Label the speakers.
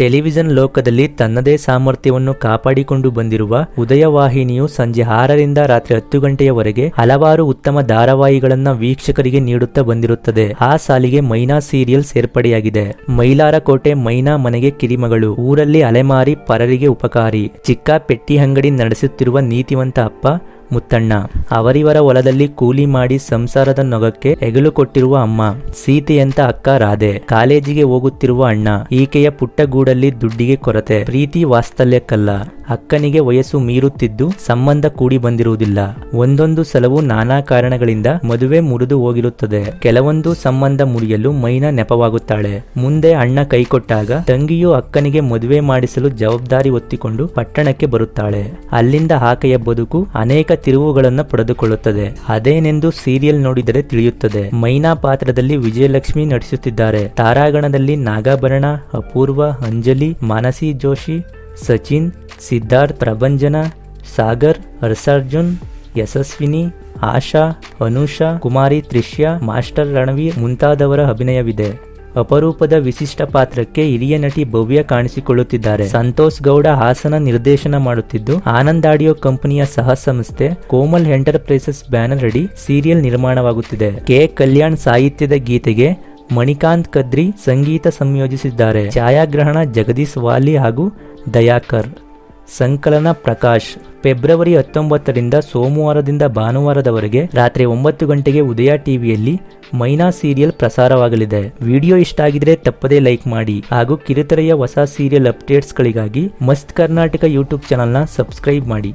Speaker 1: Television ಲೋಕದಲ್ಲಿ ತನ್ನದೇ ಸಾಮರ್ಥ್ಯವನ್ನು ಕಾಪಾಡಿಕೊಂಡು ಬಂದಿರುವ ಉದಯವಾಹಿನಿಯು ಸಂಜೆ ಆರರಿಂದ ರಾತ್ರಿ ಹತ್ತು ಗಂಟೆಯವರೆಗೆ ಹಲವಾರು ಉತ್ತಮ ಧಾರಾವಾಹಿಗಳನ್ನ ವೀಕ್ಷಕರಿಗೆ ನೀಡುತ್ತಾ ಬಂದಿರುತ್ತದೆ. ಆ ಸಾಲಿಗೆ ಮೈನಾ ಸೀರಿಯಲ್ ಸೇರ್ಪಡೆಯಾಗಿದೆ. ಮೈಲಾರ ಕೋಟೆ ಮೈನಾ ಮನೆಗೆ ಕಿರಿಮಗಳು, ಊರಲ್ಲಿ ಅಲೆಮಾರಿ ಪರರಿಗೆ ಉಪಕಾರಿ. ಚಿಕ್ಕ ಪೆಟ್ಟಿ ಅಂಗಡಿ ನಡೆಸುತ್ತಿರುವ ನೀತಿವಂತ ಅಪ್ಪ ಮುತ್ತಣ್ಣ. ಅವರಿವರ ಹೊಲದಲ್ಲಿ ಕೂಲಿ ಮಾಡಿ ಸಂಸಾರದ ನೊಗಕ್ಕೆ ಹೆಗಲು ಕೊಟ್ಟಿರುವ ಅಮ್ಮ. ಸೀತೆಯಂತ ಅಕ್ಕ ರಾಧೆ. ಕಾಲೇಜಿಗೆ ಹೋಗುತ್ತಿರುವ ಅಣ್ಣ. ಈಕೆಯ ಪುಟ್ಟ ಗೂಡಲ್ಲಿ ದುಡ್ಡಿಗೆ ಕೊರತೆ. ಪ್ರೀತಿ ವಾತ್ಸಲ್ಯಕ್ಕಲ್ಲ. ಅಕ್ಕನಿಗೆ ವಯಸ್ಸು ಮೀರುತ್ತಿದ್ದು ಸಂಬಂಧ ಕೂಡಿ ಬಂದಿರುವುದಿಲ್ಲ. ಒಂದೊಂದು ಸಲವು ನಾನಾ ಕಾರಣಗಳಿಂದ ಮದುವೆ ಮುರಿದು ಹೋಗಿರುತ್ತದೆ. ಕೆಲವೊಂದು ಸಂಬಂಧ ಮುರಿಯಲು ಮೈನಾ ನೆಪವಾಗುತ್ತಾಳೆ. ಮುಂದೆ ಅಣ್ಣ ಕೈಕೊಟ್ಟಾಗ ತಂಗಿಯು ಅಕ್ಕನಿಗೆ ಮದುವೆ ಮಾಡಿಸಲು ಜವಾಬ್ದಾರಿ ಒತ್ತಿಕೊಂಡು ಪಟ್ಟಣಕ್ಕೆ ಬರುತ್ತಾಳೆ. ಅಲ್ಲಿಂದ ಆಕೆಯ ಬದುಕು ಅನೇಕ ತಿರುವುಗಳನ್ನು ಪಡೆದುಕೊಳ್ಳುತ್ತದೆ. ಅದೇನೆಂದು ಸೀರಿಯಲ್ ನೋಡಿದರೆ ತಿಳಿಯುತ್ತದೆ. ಮೈನಾ ಪಾತ್ರದಲ್ಲಿ ವಿಜಯಲಕ್ಷ್ಮಿ ನಟಿಸುತ್ತಿದ್ದಾರೆ. ತಾರಾಗಣದಲ್ಲಿ ನಾಗಾಭರಣ, ಅಪೂರ್ವ, ಅಂಜಲಿ, ಮಾನಸಿ ಜೋಶಿ, ಸಚಿನ್ ಸಿದ್ಧಾರ್ಥ್, ಪ್ರಭಂಜನ, ಸಾಗರ್, ಹರ್ಷಾರ್ಜುನ್, ಯಶಸ್ವಿನಿ, ಆಶಾ, ಅನುಷಾ, ಕುಮಾರಿ, ತ್ರಿಷ್ಯಾ, ಮಾಸ್ಟರ್ ರಣವೀರ್ ಮುಂತಾದವರ ಅಭಿನಯವಿದೆ. ಅಪರೂಪದ ವಿಶಿಷ್ಟ ಪಾತ್ರಕ್ಕೆ ಹಿರಿಯ ನಟಿ ಭವ್ಯ ಕಾಣಿಸಿಕೊಳ್ಳುತ್ತಿದ್ದಾರೆ. ಸಂತೋಷ್ ಗೌಡ ಹಾಸನ ನಿರ್ದೇಶನ ಮಾಡುತ್ತಿದ್ದು, ಆನಂದ್ ಆಡಿಯೋ ಕಂಪನಿಯ ಸಹ ಸಂಸ್ಥೆ ಕೋಮಲ್ ಎಂಟರ್ಪ್ರೈಸಸ್ ಬ್ಯಾನರ್ ಅಡಿ ಸೀರಿಯಲ್ ನಿರ್ಮಾಣವಾಗುತ್ತಿದೆ. ಕೆ. ಕಲ್ಯಾಣ್ ಸಾಹಿತ್ಯದ ಗೀತೆಗೆ ಮಣಿಕಾಂತ್ ಕದ್ರಿ ಸಂಗೀತ ಸಂಯೋಜಿಸಿದ್ದಾರೆ. ಛಾಯಾಗ್ರಹಣ ಜಗದೀಶ್ ವಾಲಿ ಹಾಗೂ ದಯಾಕರ್. ಸಂಕಲನ ಪ್ರಕಾಶ್. ಫೆಬ್ರವರಿ ಹತ್ತೊಂಬತ್ತರಿಂದ ಸೋಮವಾರದಿಂದ ಭಾನುವಾರದವರೆಗೆ ರಾತ್ರಿ ಒಂಬತ್ತು ಗಂಟೆಗೆ ಉದಯ ಟಿವಿಯಲ್ಲಿ ಮೈನಾ ಸೀರಿಯಲ್ ಪ್ರಸಾರವಾಗಲಿದೆ. ವಿಡಿಯೋ ಇಷ್ಟ ಆಗಿದ್ರೆ ತಪ್ಪದೇ ಲೈಕ್ ಮಾಡಿ ಹಾಗೂ ಕಿರುತೆರೆಯ ಹೊಸ ಸೀರಿಯಲ್ ಅಪ್ಡೇಟ್ಸ್ಗಳಿಗಾಗಿ ಮಸ್ತ್ ಕರ್ನಾಟಕ ಯೂಟ್ಯೂಬ್ ಚಾನಲ್ನ ಸಬ್ಸ್ಕ್ರೈಬ್ ಮಾಡಿ.